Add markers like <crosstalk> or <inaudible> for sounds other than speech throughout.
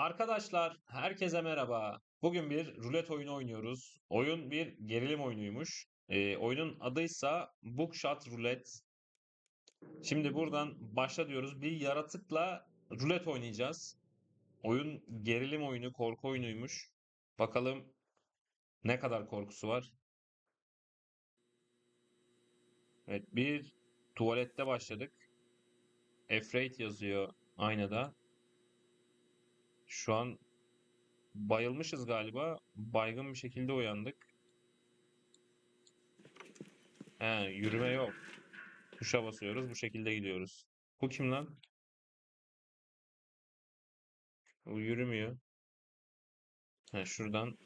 Arkadaşlar, herkese merhaba. Bugün bir rulet oyunu oynuyoruz. Oyun bir gerilim oyunuymuş. Ee, oyunun adıysa Bookshot Roulette. Şimdi buradan başla diyoruz. Bir yaratıkla rulet oynayacağız. Oyun gerilim oyunu, korku oyunuymuş. Bakalım ne kadar korkusu var. Evet, bir tuvalette başladık. Afraid yazıyor aynada. Şu an bayılmışız galiba. Baygın bir şekilde uyandık. He, yürüme yok. Tuşa basıyoruz. Bu şekilde gidiyoruz. Bu kim lan? Bu yürümüyor. He, şuradan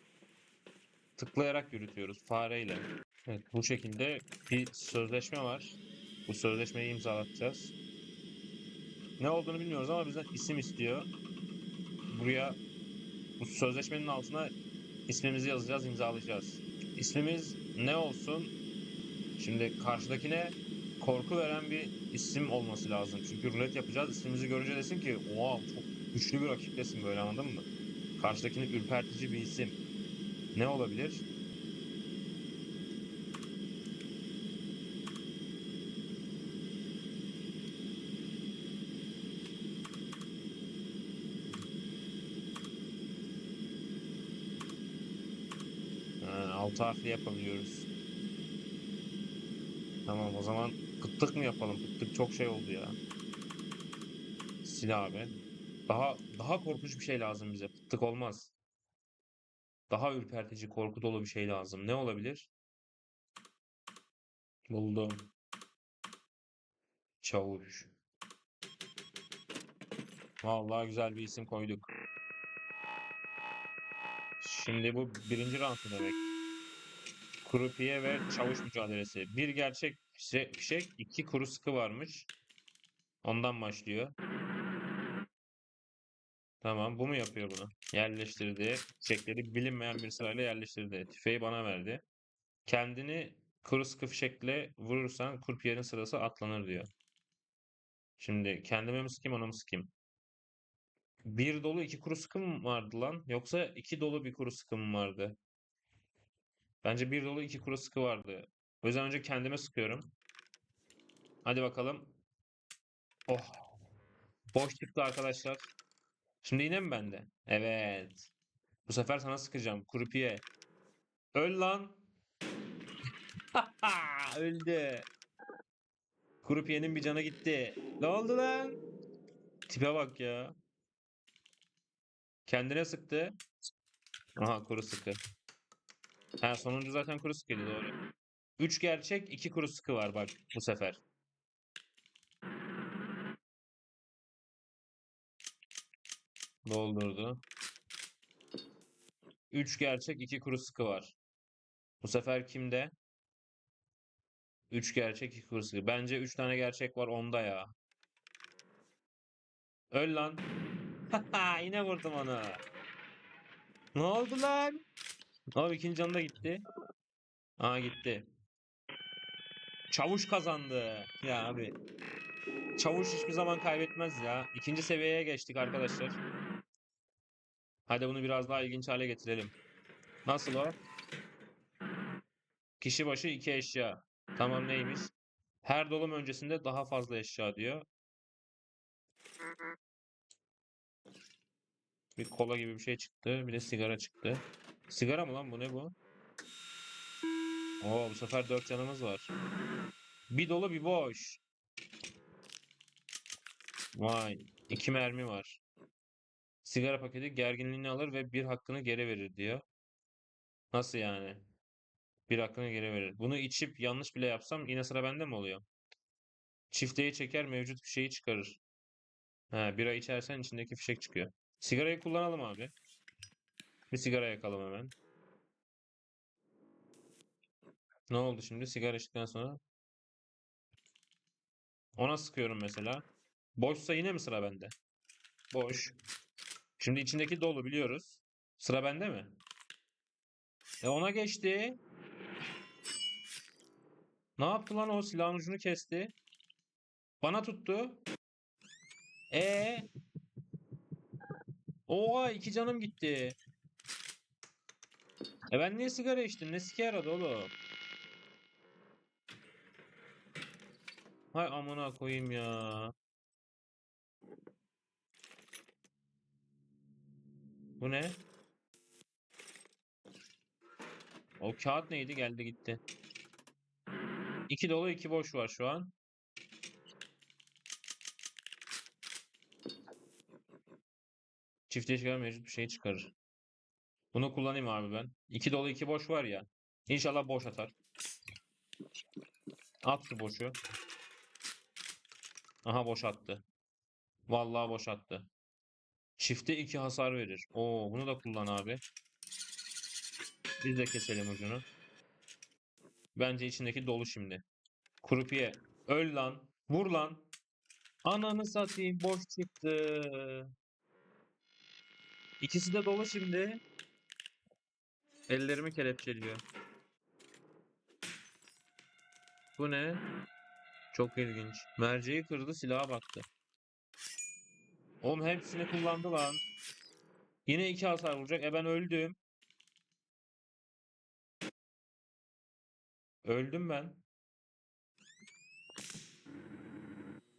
tıklayarak yürütüyoruz fareyle. Evet, bu şekilde bir sözleşme var. Bu sözleşmeyi imzalatacağız. Ne olduğunu bilmiyoruz ama bizden isim istiyor. Buraya bu sözleşmenin altına ismimizi yazacağız, imzalayacağız. İsmimiz ne olsun? Şimdi karşıdakine korku veren bir isim olması lazım. Çünkü rulet yapacağız. İsmimizi görünce desin ki oha çok güçlü bir rakip desin böyle anladın mı? Karşıdakinin ürpertici bir isim. Ne olabilir? Ha, altı harfli yapabiliyoruz. Tamam o zaman pıttık mı yapalım? Pıttık çok şey oldu ya. Sil abi. Daha daha korkunç bir şey lazım bize. Pıttık olmaz. Daha ürpertici, korku dolu bir şey lazım. Ne olabilir? Buldum. Çavuş. Vallahi güzel bir isim koyduk. Şimdi bu birinci mı demek? Krupiye ve çavuş mücadelesi. Bir gerçek fişe- fişek, iki kuru sıkı varmış. Ondan başlıyor. Tamam, bu mu yapıyor bunu? Yerleştirdi. Fişekleri bilinmeyen bir sırayla yerleştirdi. Tüfeği bana verdi. Kendini kuru sıkı fişekle vurursan kurpiyenin sırası atlanır diyor. Şimdi kendime mi sıkayım ona mı sıkayım? Bir dolu iki kuru sıkı mı vardı lan? Yoksa iki dolu bir kuru sıkı mı vardı? Bence bir dolu iki kuru sıkı vardı. O yüzden önce kendime sıkıyorum. Hadi bakalım. Oh. Boş çıktı arkadaşlar. Şimdi yine mi bende? Evet. Bu sefer sana sıkacağım. Krupiye. Öl lan. <laughs> Öldü. Krupiye'nin bir canı gitti. Ne oldu lan? Tipe bak ya. Kendine sıktı. Aha kuru sıkı. Ha sonuncu zaten kuru sıkıydı doğru. 3 gerçek 2 kuru sıkı var bak bu sefer. Doldurdu. 3 gerçek 2 kuru sıkı var. Bu sefer kimde? 3 gerçek 2 kuru sıkı. Bence 3 tane gerçek var onda ya. Öl lan. <laughs> Yine vurdum onu. Ne oldu lan? Abi ikinci canı gitti. Aa gitti. Çavuş kazandı. Ya abi. Çavuş hiçbir zaman kaybetmez ya. İkinci seviyeye geçtik arkadaşlar. Hadi bunu biraz daha ilginç hale getirelim. Nasıl o? Kişi başı iki eşya. Tamam neymiş? Her dolum öncesinde daha fazla eşya diyor. Bir kola gibi bir şey çıktı. Bir de sigara çıktı. Sigara mı lan bu ne bu? Oo bu sefer dört canımız var. Bir dolu bir boş. Vay. iki mermi var. Sigara paketi gerginliğini alır ve bir hakkını geri verir diyor. Nasıl yani? Bir hakkını geri verir. Bunu içip yanlış bile yapsam yine sıra bende mi oluyor? Çifteyi çeker mevcut fişeği çıkarır. Ha, bira içersen içindeki fişek çıkıyor. Sigarayı kullanalım abi. Bir sigara yakalım hemen. Ne oldu şimdi? Sigara içtikten sonra. Ona sıkıyorum mesela. Boşsa yine mi sıra bende? Boş. Şimdi içindeki dolu biliyoruz. Sıra bende mi? E ona geçti. Ne yaptı lan o silahın ucunu kesti. Bana tuttu. E Oha iki canım gitti. E ben niye sigara içtim? Ne sike yaradı oğlum? Hay amına koyayım ya. Bu ne? O kağıt neydi? Geldi gitti. İki dolu iki boş var şu an. Çiftleşik çıkar mevcut bir şey çıkarır. Bunu kullanayım abi ben. İki dolu iki boş var ya. İnşallah boş atar. At şu boşu. Aha boş attı. Vallahi boş attı. Çifte iki hasar verir. Oo bunu da kullan abi. Biz de keselim ucunu. Bence içindeki dolu şimdi. Kurupiye. Öl lan. Vur lan. Ananı satayım. Boş çıktı. İkisi de dolu şimdi. Ellerimi kelepçeliyor. Bu ne? Çok ilginç. Merceği kırdı silaha baktı. Oğlum hepsini kullandı lan. Yine iki hasar vuracak. E ben öldüm. Öldüm ben.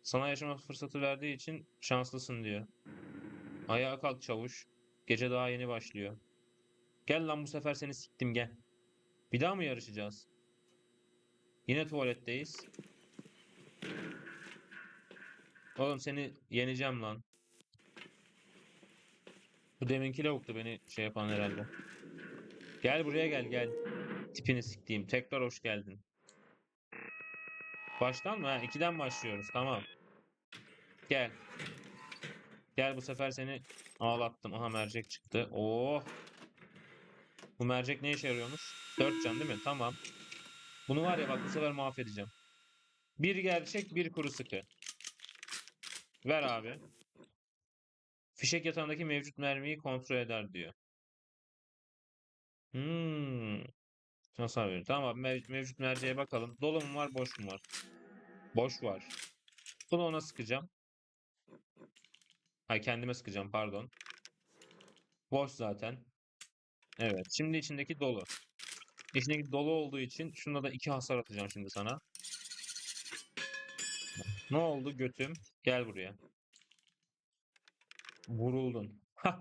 Sana yaşama fırsatı verdiği için şanslısın diyor. Ayağa kalk çavuş. Gece daha yeni başlıyor. Gel lan bu sefer seni siktim gel. Bir daha mı yarışacağız? Yine tuvaletteyiz. Oğlum seni yeneceğim lan. Bu deminki lavuktu beni şey yapan herhalde. Gel buraya gel gel. Tipini siktiğim. Tekrar hoş geldin. Baştan mı? Ha, ikiden başlıyoruz. Tamam. Gel. Gel bu sefer seni ağlattım. Aha mercek çıktı. Oh. Bu mercek ne işe yarıyormuş? 4 can değil mi? Tamam. Bunu var ya bak bu sefer mahvedeceğim. Bir gerçek bir kuru sıkı. Ver abi. Fişek yatağındaki mevcut mermiyi kontrol eder diyor. Hmm. Hasar verir. Tamam abi mev- mevcut merceğe bakalım. Dolu mu var boş mu var? Boş var. Bunu ona sıkacağım. Ay kendime sıkacağım pardon. Boş zaten. Evet. Şimdi içindeki dolu. İçindeki dolu olduğu için şunda da iki hasar atacağım şimdi sana. Ne oldu götüm? Gel buraya. Vuruldun. <laughs>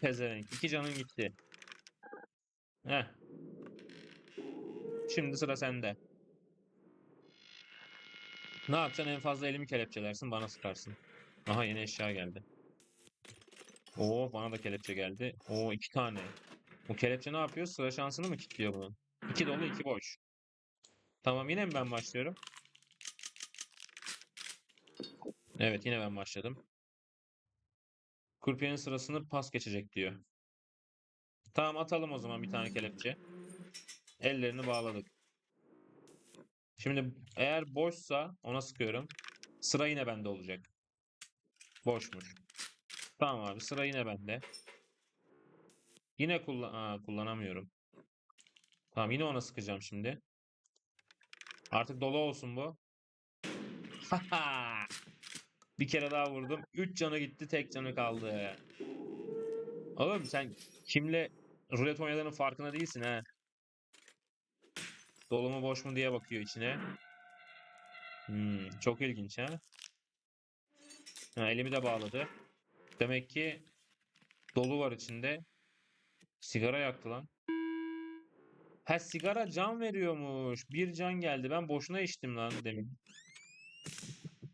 Pezevenk. İki canın gitti. Heh. Şimdi sıra sende. Ne yapacaksın? En fazla elimi kelepçelersin, bana sıkarsın. Aha yeni eşya geldi. Oo bana da kelepçe geldi. Oo iki tane. Bu kelepçe ne yapıyor? Sıra şansını mı kilitliyor bunun? İki dolu iki boş. Tamam yine mi ben başlıyorum? Evet yine ben başladım. Kurpiyenin sırasını pas geçecek diyor. Tamam atalım o zaman bir tane kelepçe. Ellerini bağladık. Şimdi eğer boşsa ona sıkıyorum. Sıra yine bende olacak. Boşmuş. Tamam abi sıra yine bende. Yine kullan Aa, kullanamıyorum. Tamam yine ona sıkacağım şimdi. Artık dolu olsun bu. <laughs> Bir kere daha vurdum. 3 canı gitti, tek canı kaldı. Oğlum sen kimle rulet oynadığının farkında değilsin ha. Dolu mu boş mu diye bakıyor içine. Hmm, çok ilginç ha. Ha, elimi de bağladı. Demek ki dolu var içinde. Sigara yaktı lan. Ha sigara can veriyormuş. Bir can geldi. Ben boşuna içtim lan demin.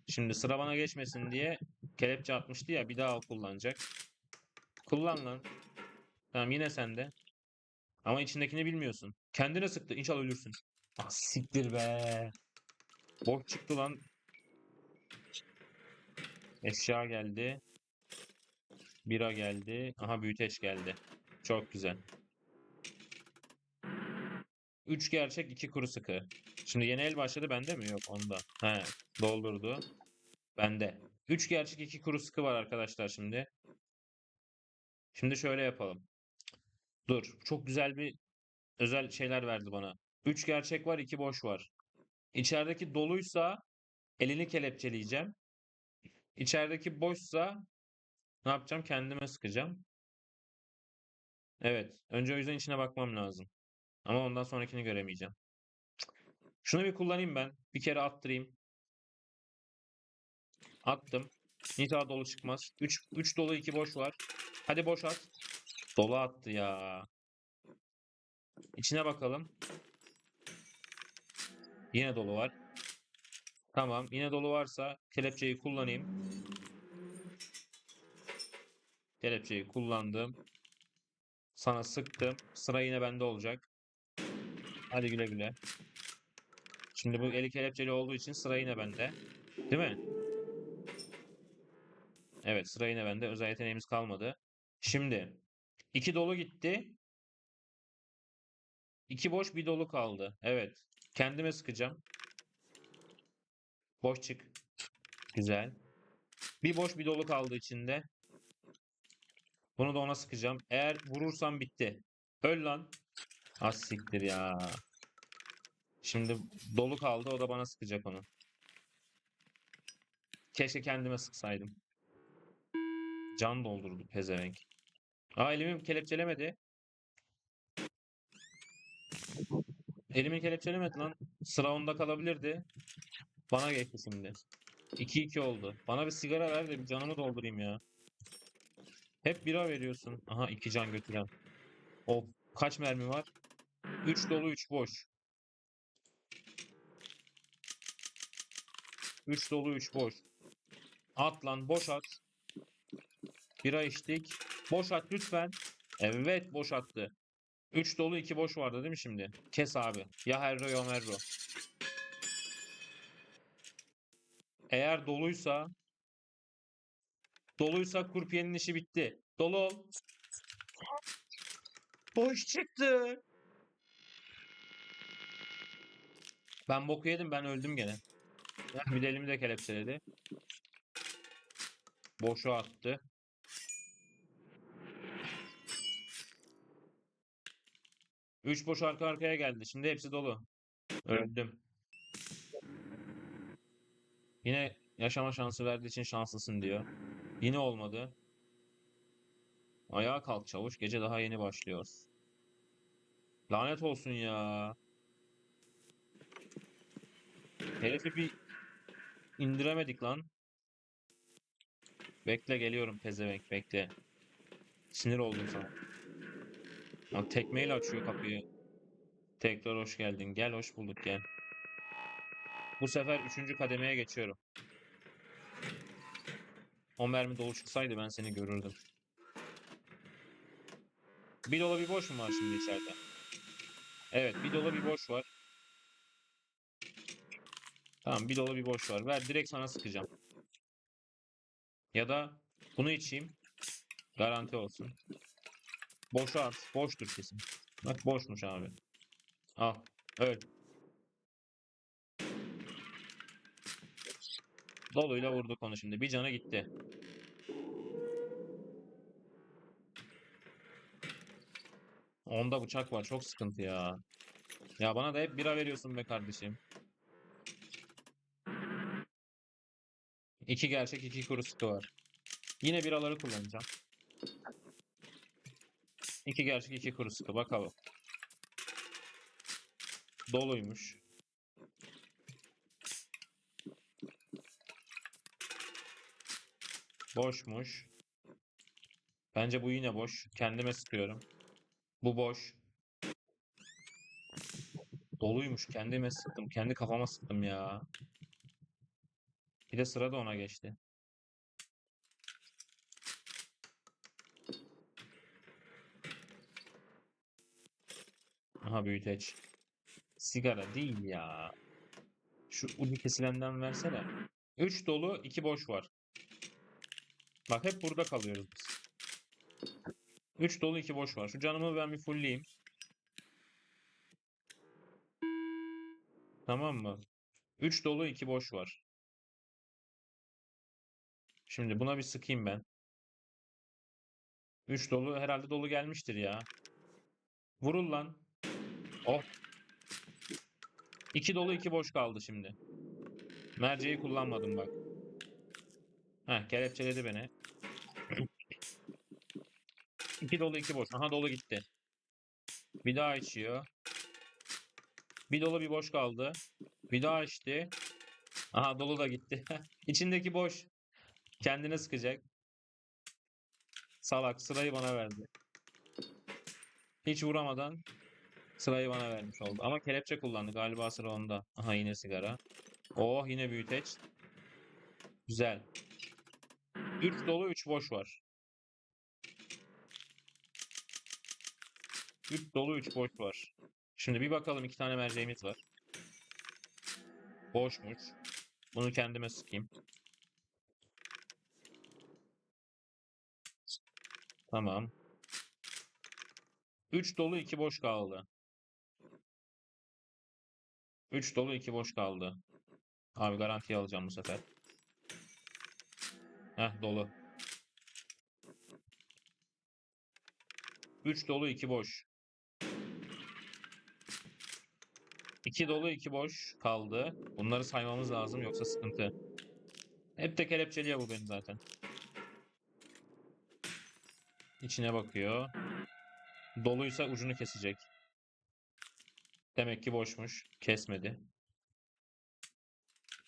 Şimdi sıra bana geçmesin diye kelepçe atmıştı ya bir daha kullanacak. Kullan lan. Tamam yine sende. Ama içindekini bilmiyorsun. Kendine sıktı. İnşallah ölürsün. Ah siktir be. Boş çıktı lan. Eşya geldi. Bira geldi. Aha büyüteç geldi. Çok güzel. 3 gerçek 2 kuru sıkı. Şimdi yeni el başladı bende mi? Yok onda. He doldurdu. Bende. 3 gerçek 2 kuru sıkı var arkadaşlar şimdi. Şimdi şöyle yapalım. Dur. Çok güzel bir özel şeyler verdi bana. 3 gerçek var 2 boş var. İçerideki doluysa elini kelepçeleyeceğim. İçerideki boşsa Ne yapacağım? Kendime sıkacağım. Evet. Önce o yüzden içine bakmam lazım. Ama ondan sonrakini göremeyeceğim. Şunu bir kullanayım ben. Bir kere attırayım. Attım. İnşallah dolu çıkmaz. 3 3 dolu 2 boş var. Hadi boş at. Dolu attı ya. İçine bakalım. Yine dolu var. Tamam. Yine dolu varsa kelepçeyi kullanayım. Kelepçeyi kullandım. Sana sıktım. Sıra yine bende olacak. Hadi güle güle. Şimdi bu eli kelepçeli olduğu için sıra yine bende. Değil mi? Evet sıra yine bende. Özel yeteneğimiz kalmadı. Şimdi iki dolu gitti. İki boş bir dolu kaldı. Evet. Kendime sıkacağım. Boş çık. Güzel. Bir boş bir dolu kaldı içinde. Bunu da ona sıkacağım. Eğer vurursam bitti. Öl lan. Az siktir ya. Şimdi dolu kaldı. O da bana sıkacak onu. Keşke kendime sıksaydım. Can doldurdu pezevenk. Aa elimi kelepçelemedi. Elimi kelepçelemedi lan. Sıra onda kalabilirdi. Bana geçti şimdi. 2-2 oldu. Bana bir sigara ver de bir canımı doldurayım ya. Hep bira veriyorsun. Aha 2 can götüren. Of kaç mermi var? 3 dolu 3 boş. 3 dolu 3 boş. At lan boş at. Bira içtik. Boş at lütfen. Evet boş attı. 3 dolu 2 boş vardı değil mi şimdi? Kes abi. Ya Herro ya Merro. Eğer doluysa doluysa kurpiyenin işi bitti. Dolu ol. Boş çıktı. Ben boku yedim ben öldüm gene. Bir de elimi de kelepçeledi. Boşu attı. Üç boş arka arkaya geldi. Şimdi hepsi dolu. Öldüm. Yine yaşama şansı verdiği için şanslısın diyor. Yine olmadı. Ayağa kalk çavuş. Gece daha yeni başlıyor. Lanet olsun ya. Herifi bir indiremedik lan. Bekle geliyorum pezevenk bekle. Sinir oldum sana. Lan tekmeyle açıyor kapıyı. Tekrar hoş geldin. Gel hoş bulduk gel. Bu sefer üçüncü kademeye geçiyorum. O mermi dolu çıksaydı ben seni görürdüm. Bir dolu bir boş mu var şimdi içeride? Evet bir dolu bir boş var. Tamam bir dolu bir boş var. Ver direkt sana sıkacağım. Ya da bunu içeyim. Garanti olsun. Boşa at. Boştur kesin. Bak boşmuş abi. Al. Öl. Doluyla vurduk onu şimdi. Bir canı gitti. Onda bıçak var. Çok sıkıntı ya. Ya bana da hep bira veriyorsun be kardeşim. İki gerçek, iki kuru sıkı var. Yine biraları kullanacağım. İki gerçek, iki kuru sıkı. Bakalım. Doluymuş. Boşmuş. Bence bu yine boş. Kendime sıkıyorum. Bu boş. Doluymuş. Kendime sıktım. Kendi kafama sıktım ya. Bir de sıra da ona geçti. Aha büyüteç. Sigara değil ya. Şu ucu kesilenden versene. 3 dolu 2 boş var. Bak hep burada kalıyoruz biz. 3 dolu 2 boş var. Şu canımı ben bir fullleyeyim. Tamam mı? 3 dolu 2 boş var. Şimdi buna bir sıkayım ben. 3 dolu herhalde dolu gelmiştir ya. Vurul lan. Oh. 2 dolu 2 boş kaldı şimdi. Merceği kullanmadım bak. Heh kelepçeledi beni. İki dolu iki boş. Aha dolu gitti. Bir daha içiyor. Bir dolu bir boş kaldı. Bir daha içti. Aha dolu da gitti. <laughs> İçindeki boş. Kendine sıkacak. Salak sırayı bana verdi. Hiç vuramadan sırayı bana vermiş oldu. Ama kelepçe kullandı. Galiba sıra onda. Aha yine sigara. Oh yine büyüteç. Güzel. 3 dolu 3 boş var. 3 dolu 3 boş var. Şimdi bir bakalım iki tane merceğimiz var. Boşmuş. Bunu kendime sıkayım. Tamam. 3 dolu 2 boş kaldı. 3 dolu 2 boş kaldı. Abi garantiye alacağım bu sefer. Heh dolu. 3 dolu 2 boş. 2 dolu 2 boş kaldı. Bunları saymamız lazım yoksa sıkıntı. Hep de kelepçeliyor bu beni zaten. İçine bakıyor. Doluysa ucunu kesecek. Demek ki boşmuş. Kesmedi.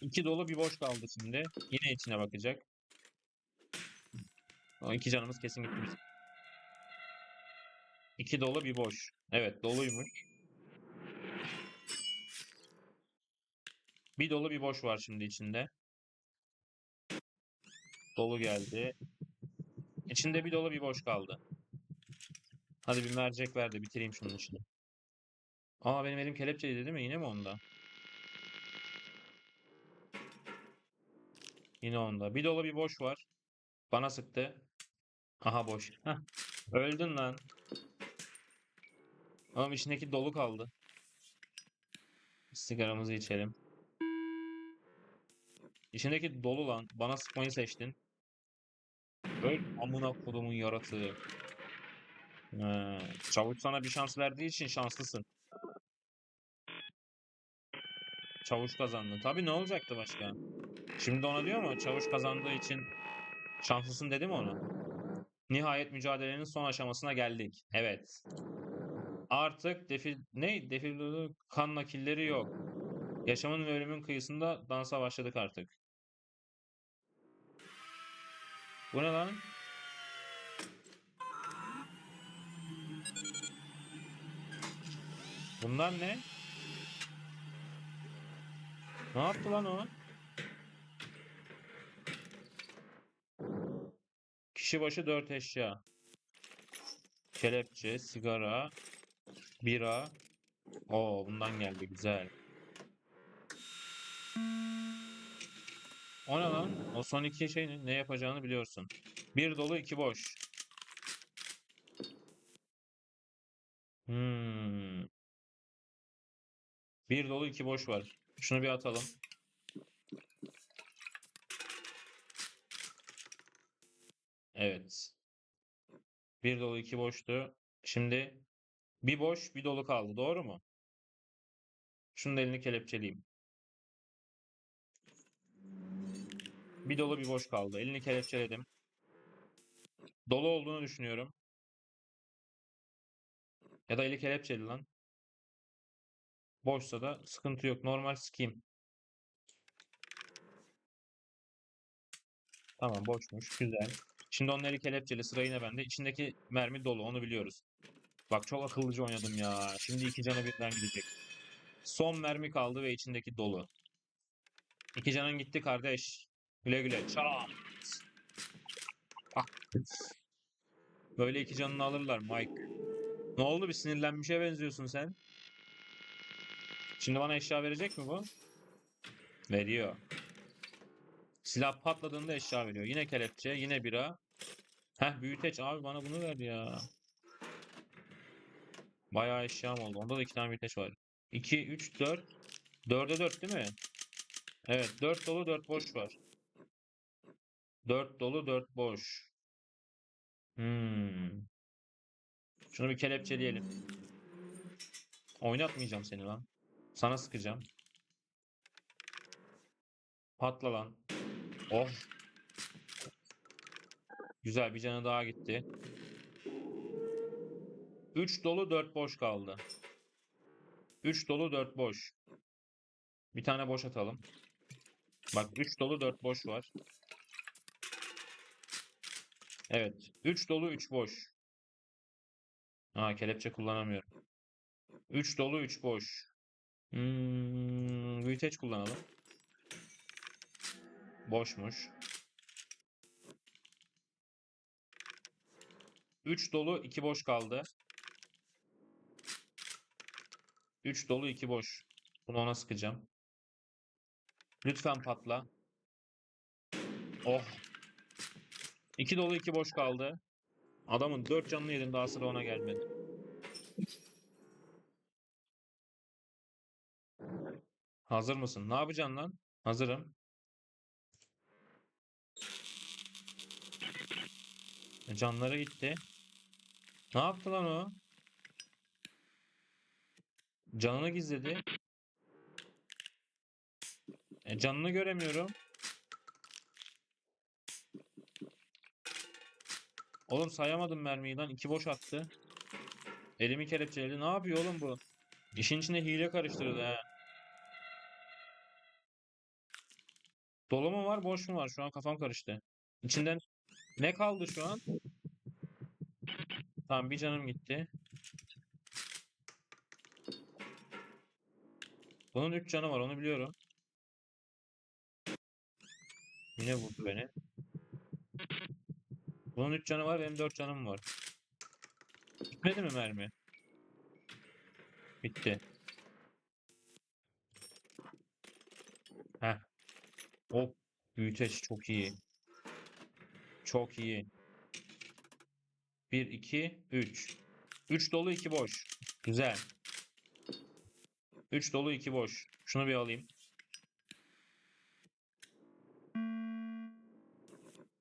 İki dolu bir boş kaldı şimdi. Yine içine bakacak. O iki canımız kesin gitti bizim. İki dolu bir boş. Evet doluymuş. Bir dolu bir boş var şimdi içinde. Dolu geldi. İçinde bir dolu bir boş kaldı. Hadi bir mercek ver de bitireyim şunun işini. Aa benim elim kelepçeliydi değil mi? Yine mi onda? Yine onda. Bir dolu bir boş var. Bana sıktı. Aha boş. Heh. Öldün lan. Ama içindeki dolu kaldı. Sigaramızı içelim. İçindeki dolu lan. Bana sıkmayı seçtin. Öl amına kodumun yaratığı. Ee, Çavuş sana bir şans verdiği için şanslısın. Çavuş kazandı. Tabii ne olacaktı başka? Şimdi ona diyor mu? Çavuş kazandığı için şanslısın dedi mi ona? Nihayet mücadelenin son aşamasına geldik. Evet. Artık defil ne? Defil kan nakilleri yok. Yaşamın ve ölümün kıyısında dansa başladık artık. Bu ne lan? Bunlar ne? Ne yaptı lan o? Kişi başı 4 eşya. Kelepçe, sigara, bira. Oo bundan geldi güzel. O ne lan? O son iki şey ne? Ne yapacağını biliyorsun. Bir dolu iki boş. Hmm. Bir dolu iki boş var. Şunu bir atalım. Evet. Bir dolu iki boştu. Şimdi bir boş bir dolu kaldı. Doğru mu? Şunun elini kelepçeleyeyim. Bir dolu bir boş kaldı. Elini kelepçeledim. Dolu olduğunu düşünüyorum. Ya da eli kelepçeli lan. Boşsa da sıkıntı yok. Normal sikeyim. Tamam boşmuş. Güzel. Şimdi eli kelepçeli. Sıra yine bende. İçindeki mermi dolu. Onu biliyoruz. Bak çok akıllıca oynadım ya. Şimdi iki canı birden gidecek. Son mermi kaldı ve içindeki dolu. İki canın gitti kardeş. Güle güle. Çat. Ah. Böyle iki canını alırlar Mike. Ne oldu? Bir sinirlenmişe benziyorsun sen. Şimdi bana eşya verecek mi bu? Veriyor. Silah patladığında eşya veriyor. Yine kelepçe, yine bira. Heh büyüteç abi bana bunu ver ya. Bayağı eşyam oldu. Onda da iki tane büyüteç var. 2, 3, 4. 4'e 4 değil mi? Evet 4 dolu 4 boş var. 4 dolu 4 boş. Hmm. Şunu bir kelepçeleyelim. Oynatmayacağım seni lan. Sana sıkacağım. Patla lan. Of. Güzel bir canı daha gitti. 3 dolu 4 boş kaldı. 3 dolu 4 boş. Bir tane boş atalım. Bak 3 dolu 4 boş var. Evet. 3 dolu 3 boş. Ha kelepçe kullanamıyorum. 3 dolu 3 boş. Hmm, büyüteç kullanalım. Boşmuş. 3 dolu 2 boş kaldı. 3 dolu 2 boş. Bunu ona sıkacağım. Lütfen patla. Oh. 2 dolu 2 boş kaldı. Adamın 4 canını yedim daha sıra ona gelmedi. Hazır mısın? Ne yapacaksın lan? Hazırım. Canları gitti. Ne yaptı lan o? Canını gizledi. E, canını göremiyorum. Oğlum sayamadım mermiyi lan. İki boş attı. Elimi kelepçeledi. Ne yapıyor oğlum bu? İşin içine hile karıştırdı ha. Dolu mu var, boş mu var? Şu an kafam karıştı. İçinden ne kaldı şu an? Tamam bir canım gitti. Bunun 3 canı var onu biliyorum. Yine vurdu beni. Bunun 3 canı var benim 4 canım var. Bitmedi mi mermi? Bitti. Heh. Hop. Büyüteç çok iyi. Çok iyi. 1, 2, 3. 3 dolu 2 boş. Güzel. 3 dolu 2 boş. Şunu bir alayım.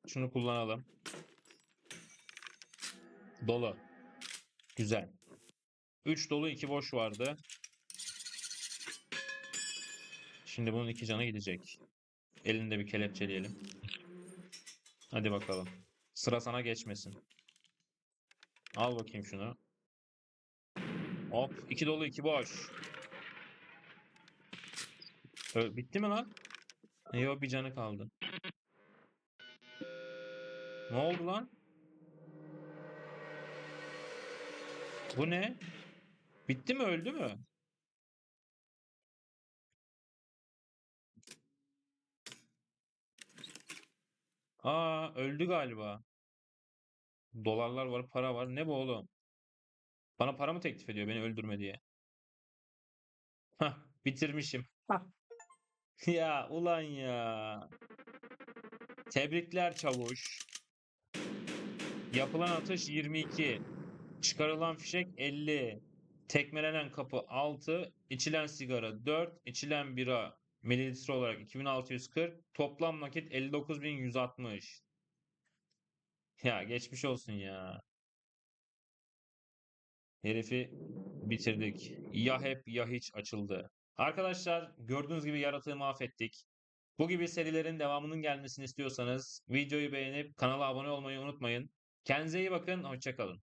Şunu kullanalım. Dolu. Güzel. 3 dolu 2 boş vardı. Şimdi bunun iki canı gidecek. Elinde bir kelepçeleyelim. Hadi bakalım. Sıra sana geçmesin. Al bakayım şunu. Hop. iki dolu iki boş. Ö- bitti mi lan? E, Yok bir canı kaldı. Ne oldu lan? Bu ne? Bitti mi öldü mü? Aa öldü galiba. Dolarlar var, para var. Ne bu oğlum? Bana para mı teklif ediyor beni öldürme diye? Hah, bitirmişim. <laughs> Ya ulan ya. Tebrikler çavuş. Yapılan atış 22. Çıkarılan fişek 50. Tekmelenen kapı 6. içilen sigara 4. içilen bira mililitre olarak 2640. Toplam nakit 59160. Ya geçmiş olsun ya. Herifi bitirdik. Ya hep ya hiç açıldı. Arkadaşlar gördüğünüz gibi yaratığı mahvettik. Bu gibi serilerin devamının gelmesini istiyorsanız videoyu beğenip kanala abone olmayı unutmayın. Kendinize iyi bakın. Hoşçakalın.